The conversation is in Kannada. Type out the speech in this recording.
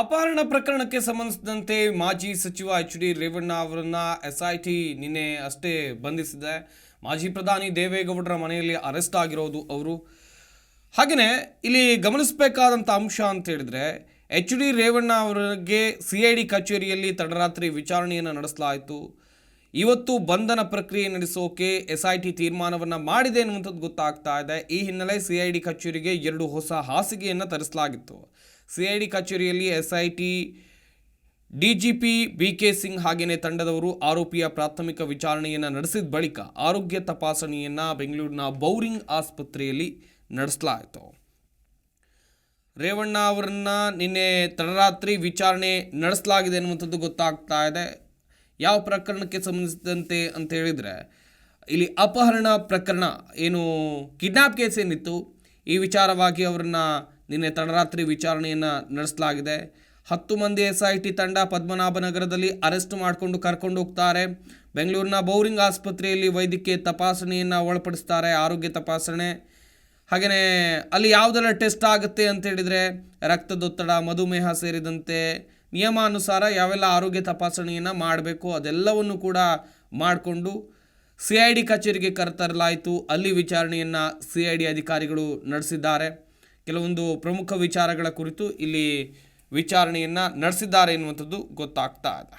ಅಪಹರಣ ಪ್ರಕರಣಕ್ಕೆ ಸಂಬಂಧಿಸಿದಂತೆ ಮಾಜಿ ಸಚಿವ ಎಚ್ ಡಿ ರೇವಣ್ಣ ಅವರನ್ನ ಎಸ್ಐಟಿ ನಿನ್ನೆ ಅಷ್ಟೇ ಬಂಧಿಸಿದೆ. ಮಾಜಿ ಪ್ರಧಾನಿ ದೇವೇಗೌಡರ ಮನೆಯಲ್ಲಿ ಅರೆಸ್ಟ್ ಆಗಿರೋದು ಅವರು. ಹಾಗೆಯೇ ಇಲ್ಲಿ ಗಮನಿಸಬೇಕಾದಂಥ ಅಂಶ ಅಂತ ಹೇಳಿದ್ರೆ ಎಚ್ ಡಿ ರೇವಣ್ಣ ಅವರಿಗೆ ಸಿ ಐ ಡಿ ಕಚೇರಿಯಲ್ಲಿ ತಡರಾತ್ರಿ ವಿಚಾರಣೆಯನ್ನು ನಡೆಸಲಾಯಿತು. ಇವತ್ತು ಬಂಧನ ಪ್ರಕ್ರಿಯೆ ನಡೆಸೋಕೆ ಎಸ್ ಐ ಟಿ ತೀರ್ಮಾನವನ್ನು ಮಾಡಿದೆ ಅನ್ನುವಂಥದ್ದು ಗೊತ್ತಾಗ್ತಾ ಇದೆ. ಈ ಹಿನ್ನೆಲೆ ಸಿ ಐ ಡಿ ಕಚೇರಿಗೆ ಎರಡು ಹೊಸ ಹಾಸಿಗೆಯನ್ನು ತರಿಸಲಾಗಿತ್ತು. ಸಿ ಐ ಡಿ ಕಚೇರಿಯಲ್ಲಿ S I T D G P B K Singh ಹಾಗೆಯೇ ತಂಡದವರು ಆರೋಪಿಯ ಪ್ರಾಥಮಿಕ ವಿಚಾರಣೆಯನ್ನು ನಡೆಸಿದ ಬಳಿಕ ಆರೋಗ್ಯ ತಪಾಸಣೆಯನ್ನು ಬೆಂಗಳೂರಿನ ಬೌರಿಂಗ್ ಆಸ್ಪತ್ರೆಯಲ್ಲಿ ನಡೆಸಲಾಯಿತು. ರೇವಣ್ಣ ಅವರನ್ನು ನಿನ್ನೆ ತಡರಾತ್ರಿ ವಿಚಾರಣೆ ನಡೆಸಲಾಗಿದೆ ಅನ್ನುವಂಥದ್ದು ಗೊತ್ತಾಗ್ತಾ ಇದೆ. ಯಾವ ಪ್ರಕರಣಕ್ಕೆ ಸಂಬಂಧಿಸಿದಂತೆ ಅಂತ ಹೇಳಿದರೆ, ಇಲ್ಲಿ ಅಪಹರಣ ಪ್ರಕರಣ ಏನು ಕಿಡ್ನಾಪ್ ಕೇಸ್ ಏನಿತ್ತು, ಈ ವಿಚಾರವಾಗಿ ಅವರನ್ನು ನಿನ್ನೆ ತಡರಾತ್ರಿ ವಿಚಾರಣೆಯನ್ನು ನಡೆಸಲಾಗಿದೆ. ಹತ್ತು ಮಂದಿ ಎಸ್ ಐ ಟಿ ತಂಡ ಪದ್ಮನಾಭನಗರದಲ್ಲಿ ಅರೆಸ್ಟ್ ಮಾಡಿಕೊಂಡು ಕರ್ಕೊಂಡು ಹೋಗ್ತಾರೆ. ಬೆಂಗಳೂರಿನ ಬೌರಿಂಗ್ ಆಸ್ಪತ್ರೆಯಲ್ಲಿ ವೈದ್ಯಕೀಯ ತಪಾಸಣೆಯನ್ನು ಒಳಪಡಿಸ್ತಾರೆ, ಆರೋಗ್ಯ ತಪಾಸಣೆ. ಹಾಗೆಯೇ ಅಲ್ಲಿ ಯಾವುದೆಲ್ಲ ಟೆಸ್ಟ್ ಆಗುತ್ತೆ ಅಂತ ಹೇಳಿದರೆ, ರಕ್ತದೊತ್ತಡ, ಮಧುಮೇಹ ಸೇರಿದಂತೆ ನಿಯಮಾನುಸಾರ ಯಾವೆಲ್ಲ ಆರೋಗ್ಯ ತಪಾಸಣೆಯನ್ನು ಮಾಡಬೇಕು ಅದೆಲ್ಲವನ್ನು ಕೂಡ ಮಾಡಿಕೊಂಡು ಸಿ ಐ ಡಿ ಕಚೇರಿಗೆ ಕರೆತರಲಾಯಿತು. ಅಲ್ಲಿ ವಿಚಾರಣೆಯನ್ನು ಸಿ ಐ ಡಿ ಅಧಿಕಾರಿಗಳು ನಡೆಸಿದ್ದಾರೆ. ಕೆಲವೊಂದು ಪ್ರಮುಖ ವಿಚಾರಗಳ ಕುರಿತು ಇಲ್ಲಿ ವಿಚಾರಣೆಯನ್ನು ನಡೆಸಿದ್ದಾರೆ ಎನ್ನುವಂಥದ್ದು ಗೊತ್ತಾಗ್ತಾ ಇದೆ.